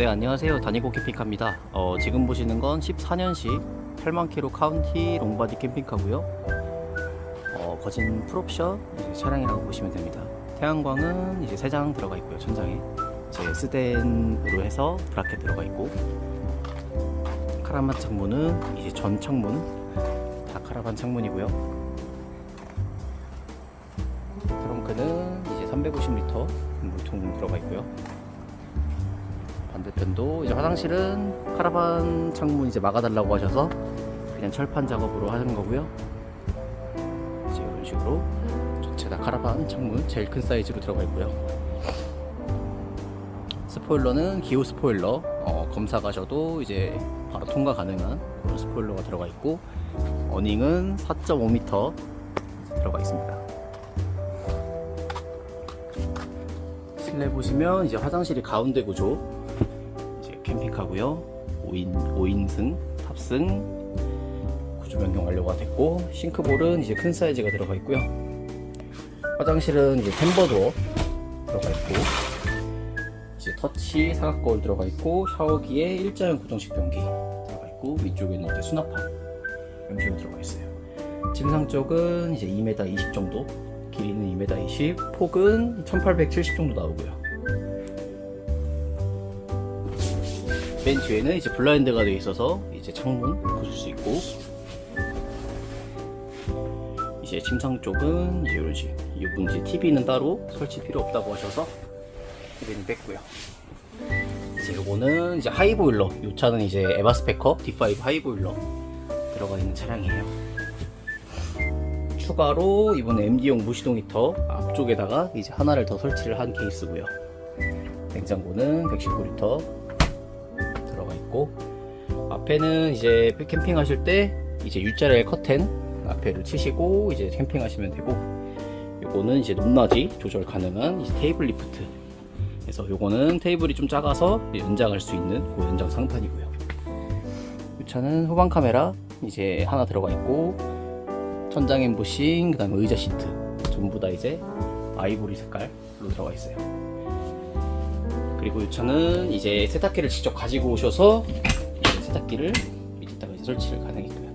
네 안녕하세요. 다니고 캠핑카입니다. 어, 지금 보시는 건 14년식 8만 킬로 카운티 롱바디 캠핑카고요. 어, 거진 풀옵션 차량이라고 보시면 됩니다. 태양광은 이제 3장 들어가 있고요 천장에. 이제 스댄으로 해서 브라켓 들어가 있고 카라반 창문은 이제 전 창문 다 카라반 창문이고요. 트렁크는 이제 350리터 물통 들어가 있고요 반대편도 이제 화장실은 카라반 창문 이제 막아달라고 하셔서 그냥 철판 작업으로 하는 거고요. 이제 이런 식으로 전체 다 카라반 창문 제일 큰 사이즈로 들어가 있고요. 스포일러는 기호 스포일러 어, 검사 가셔도 이제 바로 통과 가능한 그런 스포일러가 들어가 있고 어닝은 4.5m 들어가 있습니다. 실내 보시면 이제 화장실이 가운데 구조 캠핑카고요. 5인 5인승 탑승 구조 변경 완료가 됐고 싱크볼은 이제 큰 사이즈가 들어가 있고요. 화장실은 이제 템버도어 들어가 있고 이제 터치 사각 거울 들어가 있고 샤워기에 일자형 고정식 변기 들어가 있고 위쪽에는 이제 수납함 식으로 들어가 있어요. 침상 쪽은 이제 2m 20 정도 길이는 2m 20 폭은 1870 정도 나오고요. 맨 뒤에는 이제 블라인드가 되어 있어서 이제 창문 보실 수 있고 이제 침상 쪽은 이제 이런 식 이제 TV는 따로 설치 필요 없다고 하셔서 TV는 뺐고요. 이제 요거는 이제 하이보일러 이 차는 이제 에바스페커 D5 하이보일러 들어가 있는 차량이에요. 추가로 이번에 MD용 무시동 히터 앞쪽에다가 이제 하나를 더 설치를 한 케이스고요. 냉장고는 119리터 들어가 있고 앞에는 이제 캠핑 하실 때 이제 U자리의 커튼 앞에를 치시고 이제 캠핑 하시면 되고 요거는 이제 높낮이 조절 가능한 이제 테이블 리프트 그래서 요거는 테이블이 좀 작아서 연장할 수 있는 고 연장 상판이고요. 이 차는 후방 카메라 이제 하나 들어가 있고 천장 엠보싱 그 다음에 의자 시트 전부 다 이제 아이보리 색깔로 들어가 있어요. 그리고 이 차는 이제 세탁기를 직접 가지고 오셔서 세탁기를 밑에다가 이제 설치를 가능했고요.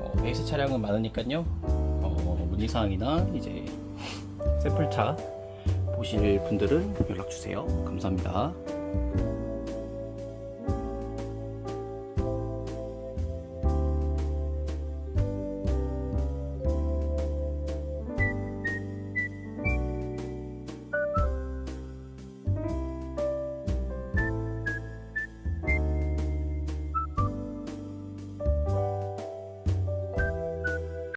어, 베이스 차량은 많으니까요. 어, 문의사항이나 이제 샘플차 보실 분들은 연락 주세요. 감사합니다.